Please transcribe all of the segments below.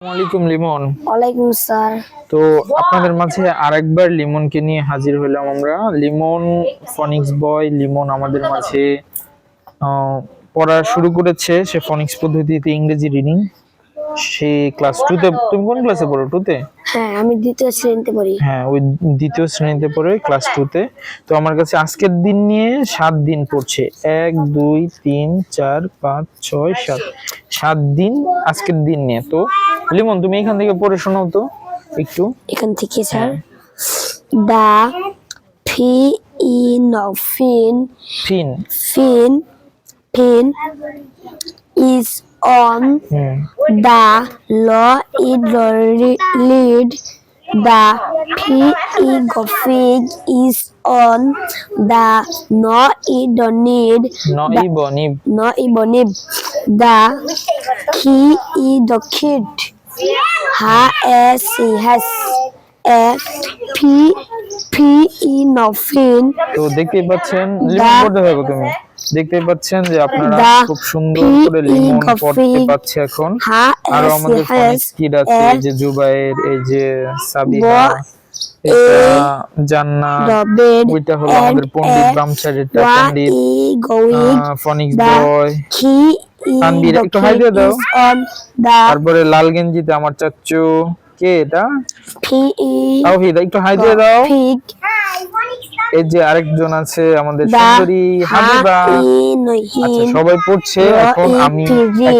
আসসালামাইকুম লিমন। ওয়ালাইকুম স্যার তো আপনাদের মাঝে আরেকবার লিমনকে নিয়ে হাজির হলাম আমরা। লিমন ফনিক্স বয় লিমন আমাদের মাঝে পড়া শুরু করেছে। সে ফনিক্স পদ্ধতিতে ইংরেজি রিডিং সে ক্লাস টুতে তুমি কোন ক্লাসে পড়ো টুতে হ্যাঁ আমি দ্বিতীয় শ্রেণীতে পড়ি। হ্যাঁ ওই দ্বিতীয় শ্রেণীতে পড়ে ক্লাস টুতে তো আমার কাছে আজকের দিন নিয়ে সাত দিন পড়ছে। এক দুই তিন চার পাঁচ ছয় সাত। সাত দিন আজকের দিন নিয়ে। তো লিমন তুমি এখান থেকে পড়ে শোনাও তো একটু। এখান থেকে স্যার। দা ফি ই ন ফিন ফিন। ফিন ফিন ইজ অন দা ল ইড লিড দা ফি ই গফিগ ইজ অন দা ন ইড নিড নইব নিব। ন ইবনিব দা কি ই দক্ষিণ হা এ সি হ্যাস এ ফি ফি ই নফিন তো দেখতেই পাচ্ছেন লিমন পড়তে থাকো তুমি। দেখতেই পাচ্ছেন যে আপনারা খুব সুন্দর করে লিমন পড়তে পাচ্ছে এখন। আরও সি আমাদের হ্যাস ফনিক্স কিড আছে এই যে জুবাইর এই যে সাবিহা জান্নাত ওইটা হলো আমাদের পণ্ডিত a বামচারিটা পণ্ডিত ফনিক্স বয় তানভীর, একটু হাই দিয়ে দাও। তারপরে লাল গেঞ্জিতে আমার চাচ্চু। কে এটা? ফি তাওহিদ একটু হাই দিয়ে দাও। ফিগ এই যে আরেকজন আছে আমাদের সুন্দরী হাবিবা। আচ্ছা সবাই পড়ছে এখন আমি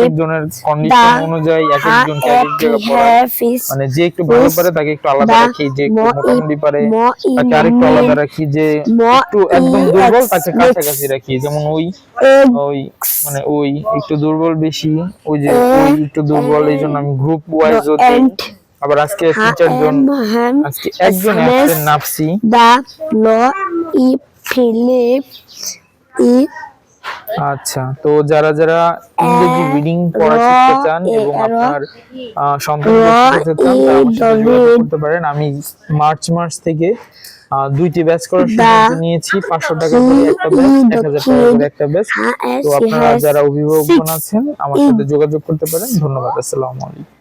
একজনের কন্ডিশন অনুযায়ী এক হা একজনকে এ এক এক পি জায়গায় পড়াই হ্যাফিস মানে যে একটু ভালো পারে তাকে একটু আলাদা রাখি যে একটু মোটামুটি পারে তাকে আরেকটু আলাদা রাখি যে একটু একদম দুর্বল তাকে কাছাকাছি রাখি যেমন ওই ওই মানে ওই একটু দুর্বল বেশি ওই যে ওই একটু দুর্বল এই জন্য আমি গ্রুপ ওয়াইজ আবার আজকে হা টিচার জন আজকে একজন আসছেন নাফসি। দা ল ই ফিলিপ ই আচ্ছা তো যারা যারা ইংরেজি রিডিং পড়া শিখতে চান এবং আপনার আহ, সন্তানকে র, চান ই, তারা আমার সাথে ডব্লিউ, যোগাযোগ করতে পারেন। আমি মার্চ মাস থেকে দুইটি ব্যাচ করার সিদ্ধান্ত নিয়েছি পাঁচশো টাকা করে একটা ব্যাচ এক হাজার টাকা করে একটা ব্যাচ তো আপনারা যারা অভিভাবকগণ six, আছেন আমার সাথে যোগাযোগ করতে পারেন। ধন্যবাদ আসসালামু আলাইকুম।